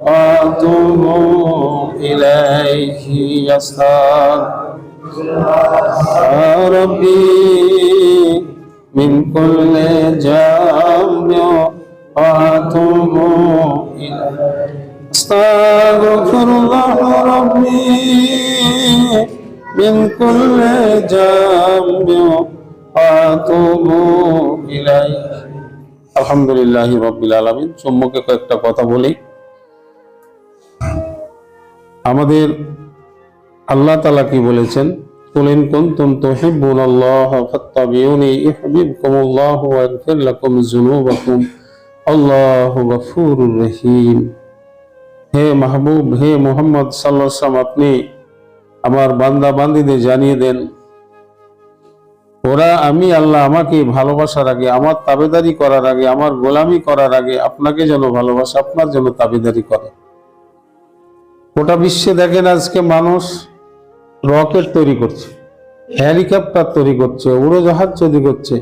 وأتوب إليه يسار يا ربي من كل جنب وأتوب إليه أستغفر الله ربي من كل جنب وأتوب إليه আলহামদুলিল্লাহ রব্বিল আলমিন। সম্মুখে কয়েকটা কথা বলি। আমাদের আল্লাহ তালা কি বলেছেন? ওয়া ইয়াগফির লাকুম আল্লাহু গফুরুর রহিম। হে মাহবুব, হে মোহাম্মদ সাল্লাল্লাহু আলাইহি আপনি আমার বান্দা বান্দীদের জানিয়ে দেন ওরা, আমি আল্লাহ আমাকে ভালোবাসার আগে, আমার তাবেদারি করার আগে, আমার গোলামি করার আগে আপনাকে যেন ভালোবাসে, আপনার যেন তাবেদারি করে। গোটা বিশ্বে দেখেন আজকে মানুষ রকেট তৈরি করছে, হেলিকপ্টার তৈরি করছে, উড়োজাহাজ তৈরি করছে,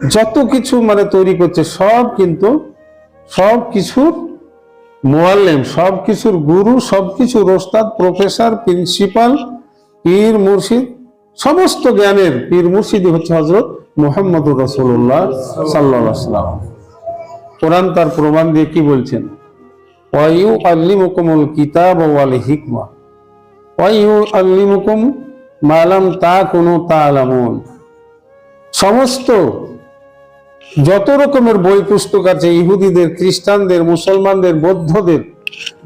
যত কিছু মানে তৈরি করছে, সব কিন্তু, সব কিছুর মোয়াল্লেম, সব কিছুর গুরু, সব কিছুর ওস্তাদ, প্রফেসর, প্রিন্সিপাল, পীর, মুর্শিদ সমস্ত জ্ঞানের পীর মুর্শিদি হচ্ছে হজরত মোহাম্মদুর রসুল্লাহ সাল্লাম কোরআন তার প্রমাণ দিয়ে কি বলছেন? ওয়াইউ আল্লিমুকুমুল কিতাব ওয়াল হিকমা। ওয়াইউ আল্লিমুকুম মালাম তা কোনো তা আলামুন সমস্ত যত রকমের বই পুস্তক আছে, ইহুদিদের, খ্রিস্টানদের, মুসলমানদের, বৌদ্ধদের,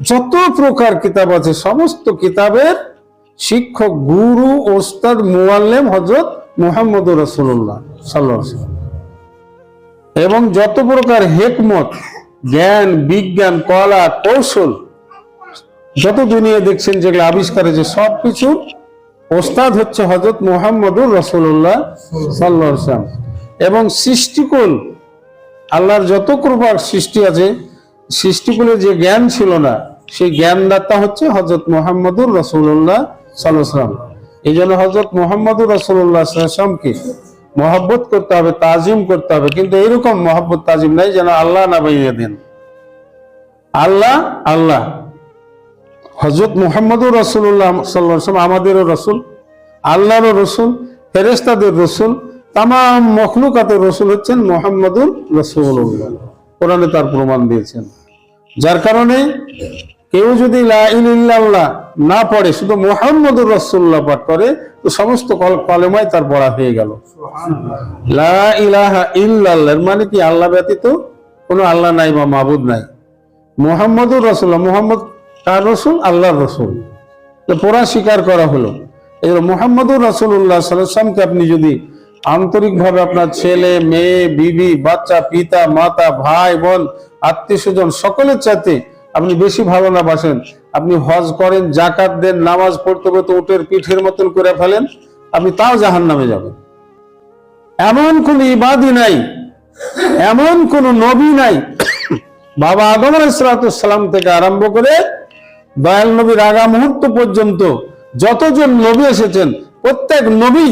যত প্রকার কিতাব আছে, সমস্ত কিতাবের শিক্ষক, গুরু, ওস্তাদ মুআল্লেম হজরত মোহাম্মদ রসুল্লাহ সাল্লাহ এবং যত প্রকার হেকমত, জ্ঞান, বিজ্ঞান, কলা, কৌশল, যত দুনিয়া দেখছেন যেগুলো আবিষ্কার হয়েছে সব কিছুর ওস্তাদ হচ্ছে হজরত মোহাম্মদুর রসুল্লাহ সাল্লাম এবং সৃষ্টিকুল, আল্লাহর যত প্রকার সৃষ্টি আছে সৃষ্টিকুলের যে জ্ঞান ছিল না, সেই জ্ঞানদাতা হচ্ছে হজরত মোহাম্মদুর রসুল্লাহ সাল্লাম এই জন্য হজরত মোহাম্মদুর রসুল্লাহ সাল্লামকে মহব্বত করতে হবে, তাজিম করতে হবে, কিন্তু এইরকম মহব্বত, তাজিম নাই যেন আল্লাহ না বাইয়ে দেন। আল্লাহ আল্লাহ। হজরত মোহাম্মদুর রসুল্লাহ সাল্লাম আমাদেরও রসুল, আল্লাহরও রসুল ফেরেস্তাদের রসুল তাম মখলুকাতের রসুল হচ্ছেন মোহাম্মদুর রসুল্লাহ কোরআনে তার প্রমাণ দিয়েছেন। যার কারণে কেউ যদি লা ইল্লাল্লাহ না পড়ে শুধু মোহাম্মদুর রসুল্লাহ পাঠ করে তো সমস্ত কল- কলেমায় তার পড়া হয়ে গেল। লা ইলাহা ইল্লাল্লাহ মানে কি আল্লাহ ব্যতীত কোনো আল্লাহ নাই বা মাবুদ নাই। মোহাম্মদুর রসুল্লাহ মোহাম্মদ কার রসুল আল্লাহর রসুল। পড়া স্বীকার করা হলো। এই মোহাম্মদুর রসুল্লাহ সাল্লামকে আপনি যদি আন্তরিকভাবে আপনার ছেলে মেয়ে বিবি বাচ্চা পিতা মাতা ভাই বোন আত্মীয় স্বজন সকলের চাইতে আপনি বেশি ভালো না বাসেন। আপনি হজ করেন জাকাত দেন নামাজ পড়তে পড়তে উটের পিঠের মতন করে ফেলেন আপনি তাও জাহান নামে যাবেন। এমন কোন ইবাদি নাই এমন কোন নবী নাই। বাবা আদম সালাম থেকে আরম্ভ করে দয়াল নবীর আগা মুহূর্ত পর্যন্ত যতজন নবী এসেছেন প্রত্যেক নবী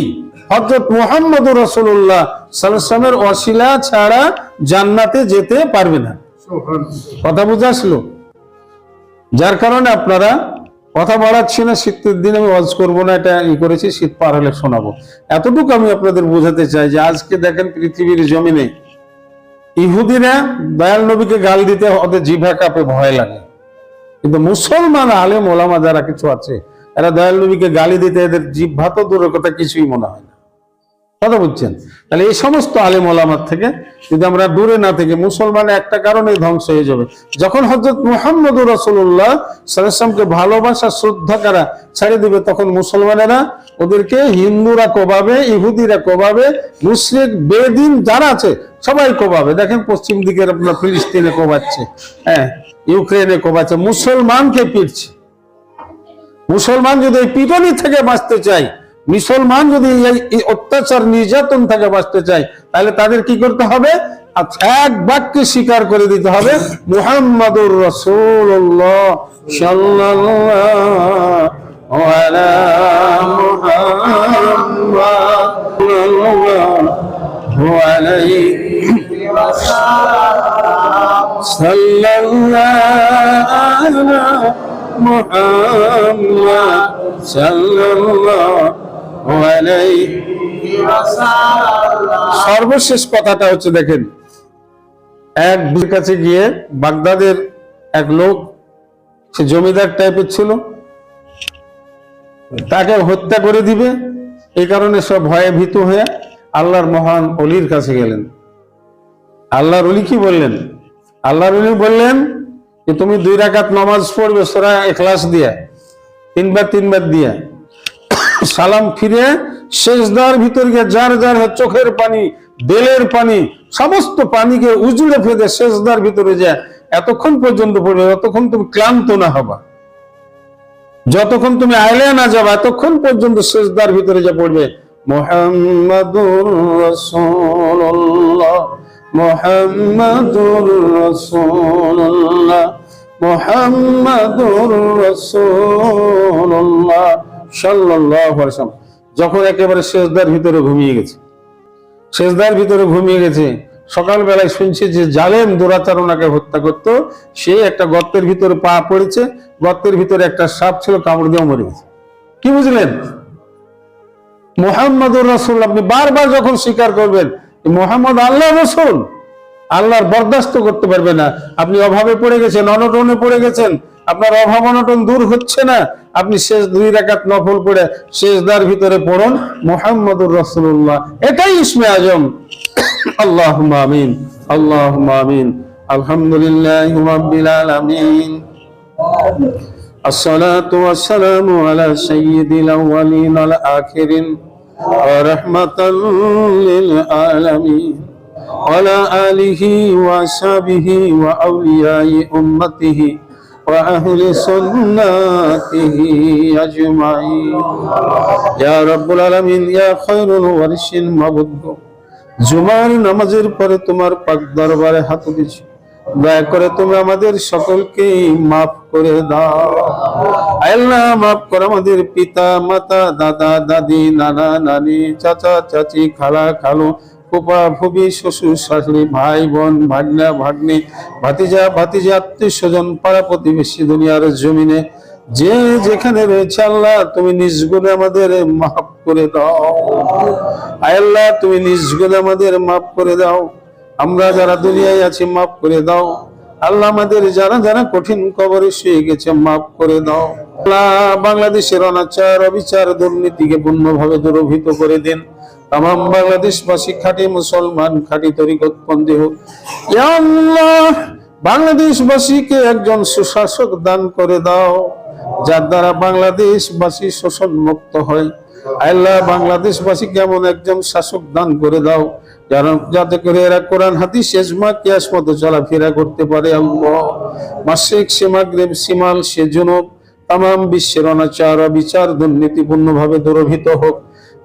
হজরত মোহাম্মদ রসুল্লাহ সাল্লামের অশিলা ছাড়া জান্নাতে যেতে পারবে না। কথা বুঝে আসলো? যার কারণে আপনারা কথা বাড়াচ্ছি না, শীতের দিন আমি ওয়াজ করব না, এটা ই করেছি, শীত পার হলে শোনাবো। এতটুকু আমি আপনাদের বোঝাতে চাই যে আজকে দেখেন পৃথিবীর জমিনে ইহুদিরা দয়াল নবীকে গাল দিতে ওদের জিভা কাপে, ভয় লাগে। কিন্তু মুসলমান আলেম ওলামা যারা কিছু আছে, এরা দয়াল নবীকে গালি দিতে এদের জিভা তো দূরের কথা, কিছুই মনে হয় না। কথা বুঝছেন? তাহলে এই সমস্ত আলেম ওলামার থেকে যদি আমরা দূরে না থেকে মুসলমান একটা কারণে ধ্বংস হয়ে যাবে, যখন হজরত মুহাম্মদ রসুল্লাহ সালামকে ভালোবাসা শ্রদ্ধা করা ছেড়ে দিবে, তখন মুসলমানেরা ওদেরকে হিন্দুরা কোবাবে, ইহুদিরা কোবাবে মুসলিম বেদিন যারা আছে সবাই কোবাবে। দেখেন পশ্চিম দিকের আপনার ফিলিস্তিনে কোবাচ্ছে হ্যাঁ ইউক্রেনে কোবাচ্ছে, মুসলমানকে পিটছে। মুসলমান যদি এই পিটনি থেকে বাঁচতে চায় মুসলমান যদি এই অত্যাচার নির্যাতন থেকে বাঁচতে চায়, তাহলে তাদের কি করতে হবে? এক বাক্যে স্বীকার করে দিতে হবে, মুহাম্মাদুর রাসূলুল্লাহ সাল্লাল্লাহু মুহাম্মাদ সাল্লাল্লাহু সর্বশেষ কথাটা হচ্ছে দেখেন, এক কাছে গিয়ে বাগদাদের এক লোক, সে জমিদার টাইপের ছিল, তাকে হত্যা করে দিবে এই কারণে সব ভয়ে ভীত হয়ে আল্লাহর মহান অলির কাছে গেলেন। আল্লাহর অলি কি বললেন? আল্লাহর অলি বললেন যে, তুমি দুই রাকাত নামাজ পড়বে, সোরা এখলাস দিয়া, তিনবার তিনবার দিয়া। সালাম ফিরে শেষদার ভিতর গিয়ে যার যার চোখের পানি বেলের পানি, সমস্ত পানিকে উজড়ে ফেলে শেষদার ভিতরে যায় এতক্ষণ পর্যন্ত পড়বে, ততক্ষণ তুমি ক্লান্ত না হবা। যতক্ষণ তুমি আইলে না যাবা, এতক্ষণ পর্যন্ত শেষদার ভিতরে যা পড়বে, মোহাম্মদুর রাসূলুল্লাহ মোহাম্মদুর রাসূলুল্লাহ মোহাম্মদুর রাসূলুল্লাহ। ওয়াসাল্লাম যখন একেবারে শেষদার ভিতরে ঘুমিয়ে গেছে। শেষদার ভিতরে ঘুমিয়ে গেছে, সকালবেলায় শুনছে যে জালেম দুরাচারণাকে হত্যা করত, সে একটা গর্তের ভিতরে পা পড়েছে, গর্তের ভিতরে একটা সাপ ছিল, কামড় দিয়ে মরে গেছে। কি বুঝলেন? মোহাম্মদুর রসুল, আপনি বারবার যখন স্বীকার করবেন মোহাম্মদ আল্লাহ রসুল, আল্লাহর বরদাস্ত করতে পারবে না। আপনি অভাবে পড়ে গেছেন, অনটনে পড়ে গেছেন আপনার অভাব অনটন দূর হচ্ছে না আপনি শেষ দুই রাকাত নফল পড়ে শেষদার ভিতরে পড়ুন মোহাম্মদুর রসুল্লাহ এটাই ইসমে আজম আল্লাহ আমিন আল্লাহ আমিন আলহামদুলিল্লাহ রব্বিল আলামিন الصلاة والسلام على سيد الأولين والآخرين ورحمة للعالمين وعلى آله وأصحابه وأولياء أمته وأهل سنته أجمعين يا رب العالمين يا خير الورش المبد জুমার নামাজের পরে তোমার পাক দরবারে হাত দিচ্ছি দয়া করে তুমি আমাদের সকলকে মাফ করে দাও আল্লাহ মাফ করে আমাদের পিতা মাতা দাদা দাদি নানা নানি চাচা চাচি খালা খালু ফুপা ফুবি শ্বশুর শাশুড়ি, ভাই, বোন, ভাগনা, ভাগ্নে, ভাতিজা ভাতিজা, আত্মীয় স্বজন, পাড়া প্রতিবেশী, দুনিয়ার জমিনে, যে যেখানে রয়েছে আল্লাহ, তুমি নিজ গুণে আমাদের মাফ করে দাও। আল্লাহ, তুমি নিজ গুণে আমাদের মাফ করে দাও। আমরা যারা দুনিয়ায় আছি, মাফ করে দাও। আল্লাহ আমাদের যারা যারা কঠিন কবরে শুয়ে গেছে, মাফ করে দাও। আল্লাহ বাংলাদেশের অনাচার, অবিচার, দুর্নীতিকে পূর্ণভাবে দুরভিত করে দিন। তাম বাংলাদেশবাসী খাঁটি মুসলমান, খাঁটি তরিকতপন্থী হোক। বাংলাদেশবাসীকে একজন সুশাসক দান করে দাও, যার দ্বারা বাংলাদেশবাসী শোষণ মুক্ত হয়। আল্লাহ বাংলাদেশবাসী কেমন একজন শাসক দান করে দাও যাতে করে এরা কোরআন হাতি শেষমা কিয়াস মতো চলাফেরা করতে পারে। আল্লাহ, মাসিক সীমাগ্রেব সীমাল সে জনব তাম বিশ্বের অনাচার, অবিচার দুর্নীতিপূর্ণ ভাবে দুরভিত হোক।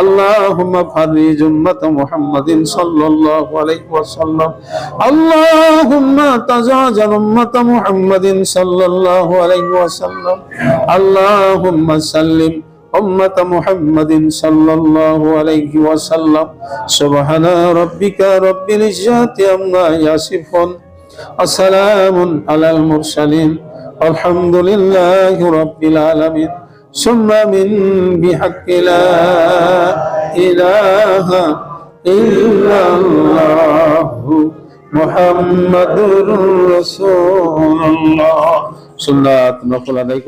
اللهم فرج أمة محمد صلى الله عليه وسلم اللهم تزاجر أمة محمد صلى الله عليه وسلم اللهم سلم أمة محمد صلى الله عليه وسلم سبحان ربك رب العزة عما يصفون وسلام على المرسلين الحمد لله رب العالمين ثم من بحق لا إله إلا الله محمد رسول الله صلاة نقل عليه